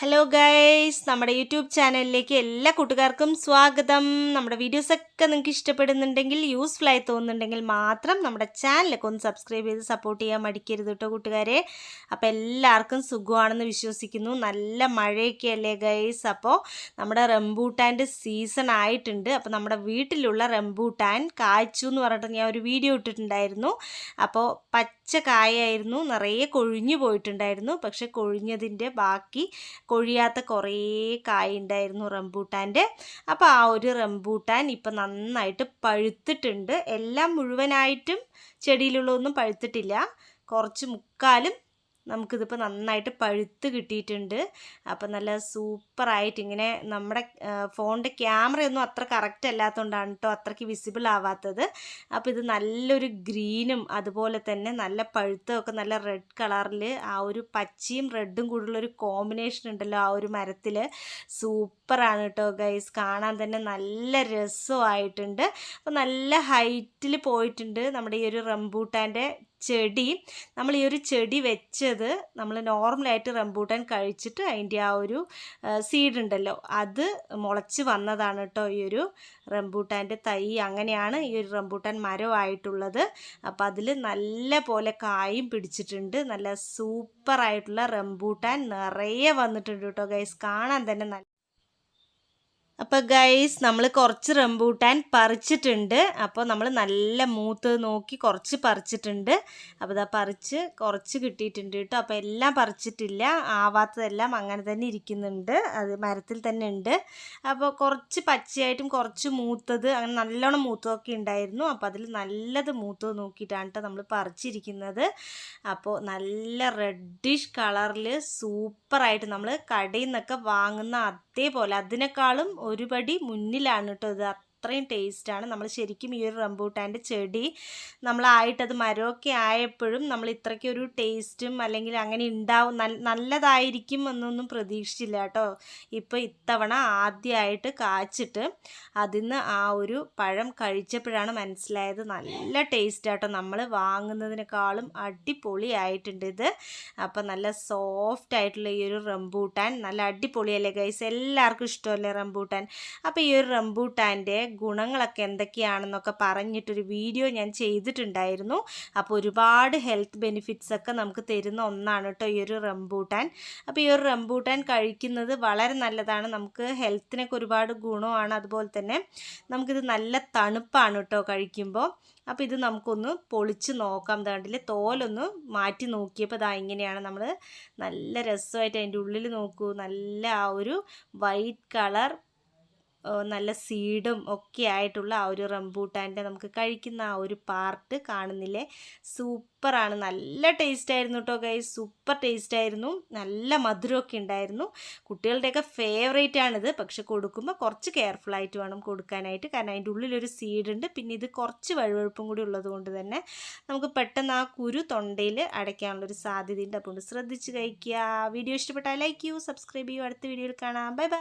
Hello guys നമ്മുടെ YouTube ചാനലിലേക്ക് എല്ലാ കൂട്ടുകാർക്കും സ്വാഗതം. നമ്മുടെ വീഡിയോസൊക്കെ നിങ്ങൾക്ക് ഇഷ്ടപ്പെടുന്നുണ്ടെങ്കിൽ യൂസ്ഫുൾ ആയി തോന്നുന്നുണ്ടെങ്കിൽ മാത്രം നമ്മുടെ ചാനലൊക്കെ ഒന്ന് സബ്സ്ക്രൈബ് ചെയ്ത് സപ്പോർട്ട് ചെയ്യാൻ മടിക്കരുത് കേട്ടോ കൂട്ടുകാരെ. അപ്പോൾ എല്ലാവർക്കും സുഖമാണെന്ന് വിശ്വസിക്കുന്നു. നല്ല മഴയൊക്കെ അല്ലേ ഗൈസ് അപ്പോൾ നമ്മുടെ റംബൂട്ടാന്റെ സീസൺ ആയിട്ടുണ്ട്. അപ്പോൾ നമ്മുടെ വീട്ടിലുള്ള റംബൂട്ടാൻ കായ്ച്ചു എന്ന് പറഞ്ഞിട്ട് ഞാൻ ഒരു വീഡിയോ ഇട്ടിട്ടുണ്ടായിരുന്നു. അപ്പോൾ പച്ച കായായിരുന്നു. നിറയെ കൊഴിഞ്ഞു പോയിട്ടുണ്ടായിരുന്നു. പക്ഷെ കൊഴിഞ്ഞതിന്റെ ബാക്കി കൊഴിയാത്ത കുറേ കായ ഉണ്ടായിരുന്നു റംബൂട്ടാന്റെ. അപ്പോൾ ആ ഒരു റംബൂട്ടാൻ ഇപ്പം നന്നായിട്ട് പഴുത്തിട്ടുണ്ട്. എല്ലാം മുഴുവനായിട്ടും ചെടിയിലുള്ളതൊന്നും പഴുത്തിട്ടില്ല. കുറച്ച് മുക്കാലും നമുക്കിതിപ്പോൾ നന്നായിട്ട് പഴുത്ത് കിട്ടിയിട്ടുണ്ട്. അപ്പം നല്ല സൂപ്പറായിട്ട് ഇങ്ങനെ നമ്മുടെ ഫോണിന്റെ ക്യാമറയൊന്നും അത്ര കറക്റ്റ് അല്ലാത്തതുകൊണ്ടാണ് കേട്ടോ അത്രയ്ക്ക് വിസിബിൾ ആവാത്തത്. അപ്പോൾ ഇത് നല്ലൊരു ഗ്രീനും അതുപോലെ തന്നെ നല്ല പഴുത്തമൊക്കെ നല്ല റെഡ് കളറിൽ ആ ഒരു പച്ചയും റെഡും കൂടിയുള്ളൊരു കോമ്പിനേഷൻ ഉണ്ടല്ലോ ആ ഒരു മരത്തിൽ സൂപ്പറാണ് കേട്ടോ ഗൈസ് കാണാൻ തന്നെ നല്ല രസമായിട്ടുണ്ട്. അപ്പോൾ നല്ല ഹൈറ്റിൽ പോയിട്ടുണ്ട് നമ്മുടെ ഈ ഒരു റംബൂട്ടാന്റെ ചെടി. നമ്മൾ ഈ ഒരു ചെടി വെച്ചത് നമ്മൾ നോർമലായിട്ട് റംബൂട്ടാൻ കഴിച്ചിട്ട് അതിന്റെ ആ ഒരു സീഡ് ഉണ്ടല്ലോ അത് മുളച്ച് വന്നതാണ് കേട്ടോ ഈ ഒരു റംബൂട്ടാന്റെ തൈ. അങ്ങനെയാണ് ഈ ഒരു റംബൂട്ടാൻ മരമായിട്ടുള്ളത്. അപ്പം അതിൽ നല്ല പോലെ കായും പിടിച്ചിട്ടുണ്ട്. നല്ല സൂപ്പറായിട്ടുള്ള റംബൂട്ടാൻ നിറയെ വന്നിട്ടുണ്ട് കേട്ടോ ഗൈസ്. കാണാൻ തന്നെ നല്ല അപ്പോൾ ഗൈസ് നമ്മൾ കുറച്ച് റംബൂട്ടാൻ പറിച്ചിട്ടുണ്ട്. അപ്പോൾ നമ്മൾ നല്ല മൂത്ത് നോക്കി കുറച്ച് പറിച്ചിട്ടുണ്ട്. അപ്പോൾ ഇതാ പറിച്ച് കുറച്ച് കിട്ടിയിട്ടുണ്ട് കേട്ടോ. അപ്പോൾ എല്ലാം പറിച്ചിട്ടില്ല. ആവാത്തതെല്ലാം അങ്ങനെ തന്നെ ഇരിക്കുന്നുണ്ട്. അത് മരത്തിൽ തന്നെ ഉണ്ട്. അപ്പോൾ കുറച്ച് പച്ചയായിട്ടും കുറച്ച് മൂത്തത് അങ്ങനെ നല്ലോണം മൂത്തതൊക്കെ ഉണ്ടായിരുന്നു. അപ്പോൾ അതിൽ നല്ലത് മൂത്തത് നോക്കിയിട്ടാണ് നമ്മൾ പറിച്ചിരിക്കുന്നത്. അപ്പോൾ നല്ല റെഡിഷ് കളറിൽ സൂപ്പറായിട്ട് നമ്മൾ കടയിൽ നിന്നൊക്കെ വാങ്ങുന്ന അതേപോലെ അതിനേക്കാളും ഒരു പടി മുന്നിലാണ് കേട്ടോ ഇത്. അത്രയും ടേസ്റ്റാണ്. നമ്മൾ ശരിക്കും ഈ ഒരു റംബൂട്ടാന്റെ ചെടി നമ്മളായിട്ടത് മരമൊക്കെ ആയപ്പോഴും നമ്മൾ ഇത്രയ്ക്കൊരു ടേസ്റ്റും അല്ലെങ്കിൽ അങ്ങനെ ഉണ്ടാവും നല്ലതായിരിക്കും എന്നൊന്നും പ്രതീക്ഷിച്ചില്ല കേട്ടോ. ഇപ്പോൾ ഇത്തവണ ആദ്യമായിട്ട് കാച്ചിട്ട് അതിന്ന് ആ ഒരു പഴം കഴിച്ചപ്പോഴാണ് മനസ്സിലായത് നല്ല ടേസ്റ്റ് ആട്ടോ നമ്മൾ വാങ്ങുന്നതിനേക്കാളും അടിപൊളിയായിട്ടുണ്ട് ഇത്. അപ്പം നല്ല സോഫ്റ്റ് ആയിട്ടുള്ള ഈ ഒരു റംബൂട്ടാൻ നല്ല അടിപൊളിയല്ലേ ഗൈസ് എല്ലാവർക്കും ഇഷ്ടമല്ലേ റംബൂട്ടാൻ? അപ്പോൾ ഈ ഒരു റംബൂട്ടാന്റെ ഗുണങ്ങളൊക്കെ എന്തൊക്കെയാണെന്നൊക്കെ പറഞ്ഞിട്ടൊരു വീഡിയോ ഞാൻ ചെയ്തിട്ടുണ്ടായിരുന്നു. അപ്പോൾ ഒരുപാട് ഹെൽത്ത് ബെനിഫിറ്റ്സ് ഒക്കെ നമുക്ക് തരുന്ന ഒന്നാണ് കേട്ടോ ഈ ഒരു റംബൂട്ടാൻ. അപ്പോൾ ഈ ഒരു റംബൂട്ടാൻ കഴിക്കുന്നത് വളരെ നല്ലതാണ്. നമുക്ക് ഹെൽത്തിനൊക്കെ ഒരുപാട് ഗുണമാണ്. അതുപോലെ തന്നെ നമുക്കിത് നല്ല തണുപ്പാണ് കേട്ടോ കഴിക്കുമ്പോൾ. അപ്പോൾ ഇത് നമുക്കൊന്ന് പൊളിച്ച് നോക്കാം. ദാണ്ടിൽ തോലൊന്ന് മാറ്റി നോക്കിയപ്പോൾ ഇതാ ഇങ്ങനെയാണ് നമ്മൾ നല്ല രസമായിട്ട് അതിന്റെ ഉള്ളിൽ നോക്കൂ. നല്ല ആ ഒരു വൈറ്റ് കളർ നല്ല സീഡും ഒക്കെ ആയിട്ടുള്ള ആ ഒരു റംബൂട്ടാന്റെ നമുക്ക് കഴിക്കുന്ന ആ ഒരു പാർട്ട് കാണുന്നില്ലേ? സൂപ്പറാണ്. നല്ല ടേസ്റ്റ് ആയിരുന്നു കേട്ടോ ഗൈ സൂപ്പർ ടേസ്റ്റ് ആയിരുന്നു നല്ല മധുരമൊക്കെ ഉണ്ടായിരുന്നു. കുട്ടികളുടെയൊക്കെ ഫേവറേറ്റ് ആണിത്. പക്ഷെ കൊടുക്കുമ്പോൾ കുറച്ച് കെയർഫുൾ ആയിട്ട് വേണം കൊടുക്കാനായിട്ട്. കാരണം അതിന്റെ ഉള്ളിലൊരു സീഡ് ഉണ്ട് പിന്നെ ഇത് കുറച്ച് വഴുവഴുപ്പും കൂടി ഉള്ളത് കൊണ്ട് തന്നെ നമുക്ക് പെട്ടെന്ന് ആ കുരു തൊണ്ടയിൽ അടയ്ക്കാനുള്ളൊരു സാധ്യതയുണ്ട്. അപ്പോൾ ശ്രദ്ധിച്ച് കഴിക്കുക. വീഡിയോ ഇഷ്ടപ്പെട്ടാൽ ലൈക്ക് ചെയ്യൂ സബ്സ്ക്രൈബ് ചെയ്യൂ. അടുത്ത വീഡിയോയിൽ കാണാം. Bye bye